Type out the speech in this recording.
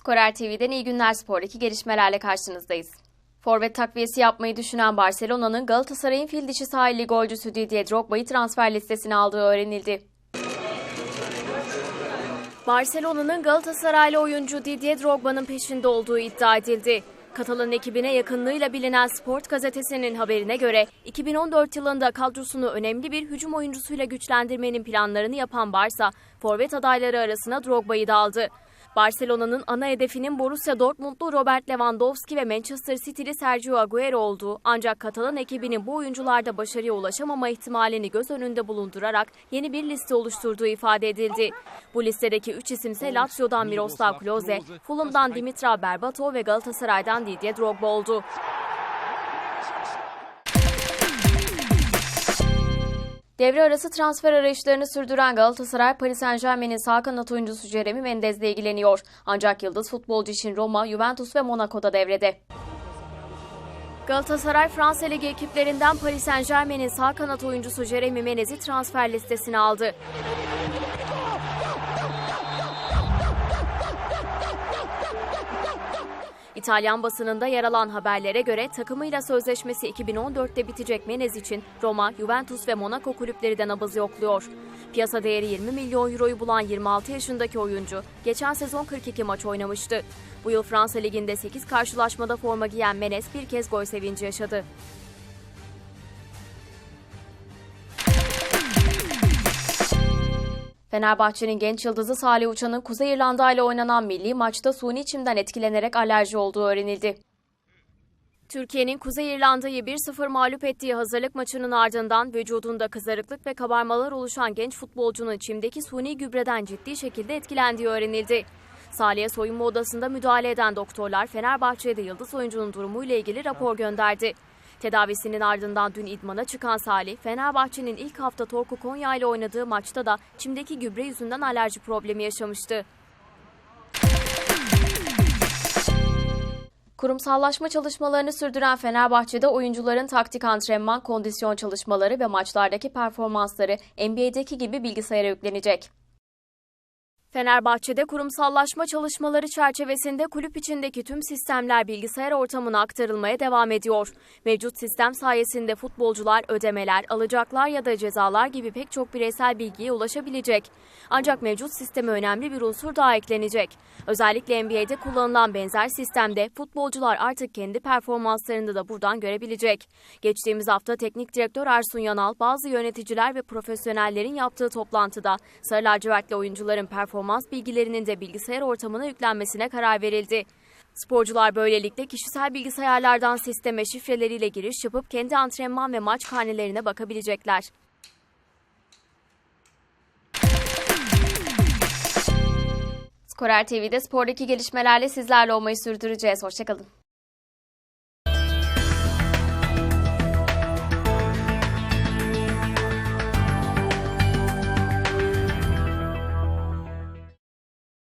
Skorer TV'den iyi günler spordaki gelişmelerle karşınızdayız. Forvet takviyesi yapmayı düşünen Barcelona'nın Galatasaray'ın fil dişi sahilli golcüsü Didier Drogba'yı transfer listesine aldığı öğrenildi. Barcelona'nın Galatasaraylı oyuncu Didier Drogba'nın peşinde olduğu iddia edildi. Katalan ekibine yakınlığıyla bilinen Sport gazetesinin haberine göre 2014 yılında kadrosunu önemli bir hücum oyuncusuyla güçlendirmenin planlarını yapan Barça, forvet adayları arasına Drogba'yı da aldı. Barcelona'nın ana hedefinin Borussia Dortmundlu Robert Lewandowski ve Manchester City'li Sergio Agüero olduğu ancak Katalan ekibinin bu oyuncularda başarıya ulaşamama ihtimalini göz önünde bulundurarak yeni bir liste oluşturduğu ifade edildi. Bu listedeki 3 isimse Lazio'dan Miroslav Klose, Fulham'dan Dimitra Berbatov ve Galatasaray'dan Didier Drogba oldu. Devre arası transfer arayışlarını sürdüren Galatasaray, Paris Saint Germain'in sağ kanat oyuncusu Jeremy Mendez'le ilgileniyor. Ancak yıldız futbolcu için Roma, Juventus ve Monaco'da devrede. Galatasaray Fransa Ligi ekiplerinden Paris Saint Germain'in sağ kanat oyuncusu Jeremy Menez'i transfer listesine aldı. İtalyan basınında yer alan haberlere göre takımıyla sözleşmesi 2014'te bitecek Menez için Roma, Juventus ve Monaco kulüpleri de nabız yokluyor. Piyasa değeri 20 milyon euroyu bulan 26 yaşındaki oyuncu geçen sezon 42 maç oynamıştı. Bu yıl Fransa Ligi'nde 8 karşılaşmada forma giyen Menez bir kez gol sevinci yaşadı. Fenerbahçe'nin genç yıldızı Salih Uçan'ın Kuzey İrlanda ile oynanan milli maçta suni çimden etkilenerek alerji olduğu öğrenildi. Türkiye'nin Kuzey İrlanda'yı 1-0 mağlup ettiği hazırlık maçının ardından vücudunda kızarıklık ve kabarmalar oluşan genç futbolcunun çimdeki suni gübreden ciddi şekilde etkilendiği öğrenildi. Salih'e soyunma odasında müdahale eden doktorlar Fenerbahçe'de yıldız oyuncunun durumuyla ilgili rapor gönderdi. Tedavisinin ardından dün idmana çıkan Salih, Fenerbahçe'nin ilk hafta Torku Konya ile oynadığı maçta da çimdeki gübre yüzünden alerji problemi yaşamıştı. Kurumsallaşma çalışmalarını sürdüren Fenerbahçe'de oyuncuların taktik antrenman, kondisyon çalışmaları ve maçlardaki performansları NBA'deki gibi bilgisayara yüklenecek. Fenerbahçe'de kurumsallaşma çalışmaları çerçevesinde kulüp içindeki tüm sistemler bilgisayar ortamına aktarılmaya devam ediyor. Mevcut sistem sayesinde futbolcular ödemeler, alacaklar ya da cezalar gibi pek çok bireysel bilgiye ulaşabilecek. Ancak mevcut sisteme önemli bir unsur daha eklenecek. Özellikle NBA'de kullanılan benzer sistemde futbolcular artık kendi performanslarını da buradan görebilecek. Geçtiğimiz hafta teknik direktör Ersun Yanal bazı yöneticiler ve profesyonellerin yaptığı toplantıda Sarı lacivertli oyuncuların performanslarını performans bilgilerinin de bilgisayar ortamına yüklenmesine karar verildi. Sporcular böylelikle kişisel bilgisayarlardan sisteme şifreleriyle giriş yapıp kendi antrenman ve maç karnelerine bakabilecekler. Skorer TV'de spordaki gelişmelerle sizlerle olmayı sürdüreceğiz. Hoşçakalın.